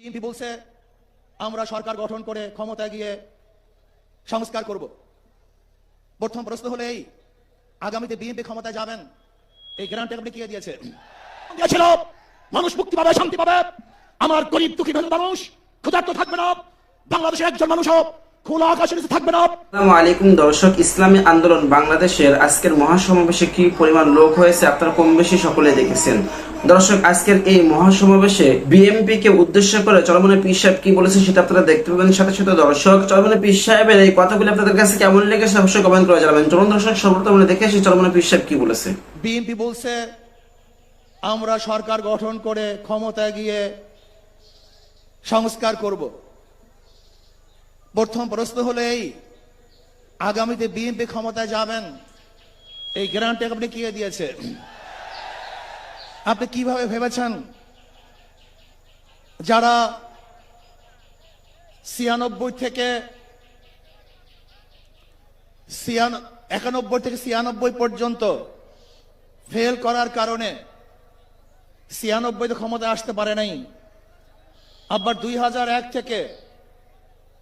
BNP বলছে, আমরা সরকার গঠন করে ক্ষমতায় গিয়ে সংস্কার করব। প্রথম প্রশ্ন হলো এই, আগামীতে বিএনপি ক্ষমতায় যাবেন, এই গ্রান্ট আপনি কে দিয়েছে? দিয়েছিল, মানুষ মুক্তি পাবে, শান্তি পাবে। আমার গরিব দুঃখী মানুষ, ক্ষুধার্ত থাকবে না। বাংলাদেশের একজন মানুষ হোক খোলা আকাশের নিচে থাকবে না। আসসালামু আলাইকুম দর্শক ইসলামী আন্দোলন বাংলাদেশের আজকের মহাসমাবেশে কি পরিমাণ লোক হয়েছে আপনারা কম বেশি সকলে দেখেছেন। দর্শক আজকের এই মহাসমাবেশে বিএমপি কে উদ্দেশ্য করে চরমনে পীর সাহেব কি বলেছে সেটা আপনারা দেখতে পাবেন। সাথে সাথে দর্শক চরমনে পীর সাহেবের এই কথাগুলো আপনাদের কাছে কেমন লেগেছে অবশ্যই কমেন্ট করে জানাবেন। চলুন দর্শক সর্বপ্রথম দেখে আসি চরমনে পীর সাহেব কি বলেছে। বিএনপি বলছে আমরা সরকার গঠন করে ক্ষমতায় গিয়ে সংস্কার করব। প্রথম প্রশ্ন হলো এই, আগামীতে বিএনপি ক্ষমতায় যাবেন? এই গ্যারান্টি আপনি কে দিয়েছে? আপনি কীভাবে ভেবেছেন? যারা ছিয়ানব্বই থেকে একানব্বই থেকে ছিয়ানব্বই পর্যন্ত ফেল করার কারণে ছিয়ানব্বইতে ক্ষমতায় আসতে পারে নাই। আবার দুই হাজার এক থেকে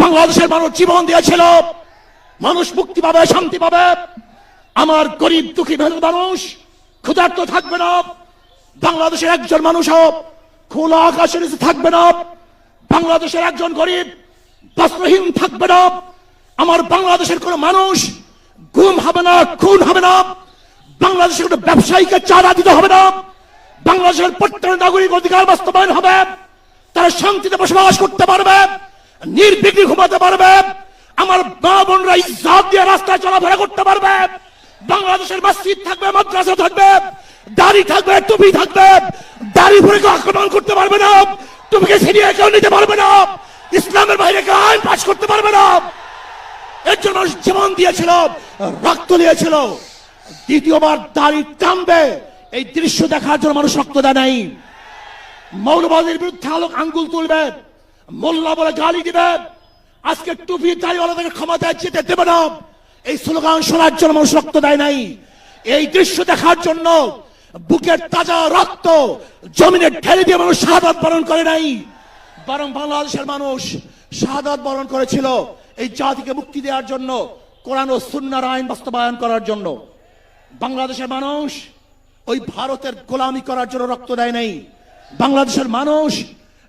বাংলাদেশের মানুষ জীবন দিয়েছিল। মানুষ মুক্তি পাবে, শান্তি পাবে। আমার গরিব, দুঃখী মেহনত মানুষ ক্ষুধার্ত থাকবে না। বাংলাদেশের একজন মানুষ খোলা আকাশের নিচে থাকবে না। বাংলাদেশের একজন গরিব, বস্ত্রহীন থাকবে না। আমার বাংলাদেশের কোন মানুষ গুম হবে না, খুন হবে না। বাংলাদেশের কোনো ব্যবসায়ীকে চারা দিতে হবে না। বাংলাদেশের প্রত্যেক নাগরিক অধিকার বাস্তবায়ন হবে। তারা শান্তিতে বসবাস করতে পারবে। নির্বিঘ্নে ঘুমাতে পারবে। আমার মা বোনরা ইজ্জাত দিয়ে রাস্তায় চলাফেরা করতে পারবে। বাংলাদেশের মসজিদ থাকবে, মাদ্রাসা থাকবে, দাড়ি থাকবে, টুপি থাকবে। দাড়ি পরে কেউ আক্রমণ করতে পারবে না। টুপিকে ছিনিয়ে কেউ নিতে পারবে না। ইসলামের বাইরে কেউ আইন পাশ করতে পারবে না। এর জন্য মানুষ জীবন দিয়েছিল, রক্ত দিয়েছিল। দ্বিতীয়বার দাড়ি টানবে। এই দৃশ্য দেখার জন্য মানুষ রক্ত দেয় নাই। মৌলবাদের বিরুদ্ধে আলোক আঙ্গুল তুলবে। মোল্লা বলে গালি দিবেন। আজকে টুপি দাড়িওয়ালাদের ক্ষমতায় যেতে দেবে না। এই স্লোগান শোনার জন্য মানুষ রক্ত দেয় নাই। এই দৃশ্য দেখার জন্য বুকের তাজা রক্ত জমিনে ঢেলে দিয়ে মানুষ শাহাদাত বরণ করে নাই। বরং বাংলাদেশের মানুষ শাহাদাত বরণ করেছিল এই জাতিকে মুক্তি দেওয়ার জন্য, কোরআন ও সুন্নার আইন বাস্তবায়ন করার জন্য। বাংলাদেশের মানুষ ওই ভারতের গোলামি করার জন্য রক্ত দেয় নাই। বাংলাদেশের মানুষ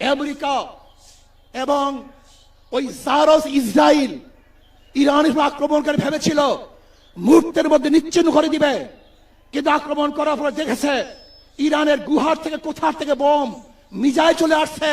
আমেরিকা এবং ওই জারস ইসরায়েল ইরান আক্রমণকারী আক্রমণ করে ভেবেছিল মুহূর্তের মধ্যে নিচ্ছিন্ন করে দিবে। কিন্তু আক্রমণ করার পর দেখেছে ইরানের গুহার থেকে কোথার থেকে বোম মিজায় চলে আসছে।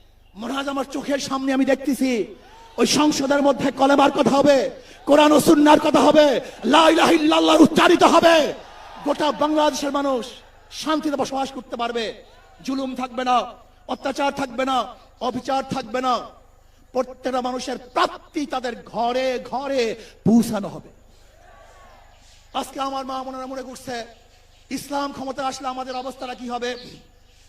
মহারাজ আমার চোখের সামনে আমি দেখতেছি। ওই সংসদের মধ্যে কলেবার কথা হবে, কোরআন ও সুন্নার কথা হবে, লা ইলাহা ইল্লাল্লাহ উচ্চারিত হবে। গোটা বাংলাদেশের মানুষ শান্তিতে বসবাস করতে পারবে। জুলুম থাকবে না, অত্যাচার থাকবে না, অবিচার থাকবে না। প্রত্যেকটা মানুষের প্রাপ্তি তাদের ঘরে ঘরে পৌঁছানো হবে। আজকে আমার মা মনেরা মনে করছে, ইসলাম ক্ষমতা আসলে আমাদের অবস্থাটা কি হবে?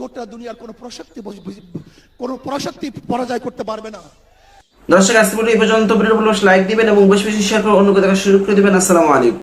গোটা দুনিয়ার কোনো প্রশক্তি কোনো প্রশক্তি পরাজয় করতে পারবে না। দর্শক আজকে এই পর্যন্ত ভিডিও লাইক দিবেন এবং বেশি বেশি শেয়ার করে অন্য দেখার সুযোগ করে দিবেন। আসসালামু আলাইকুম।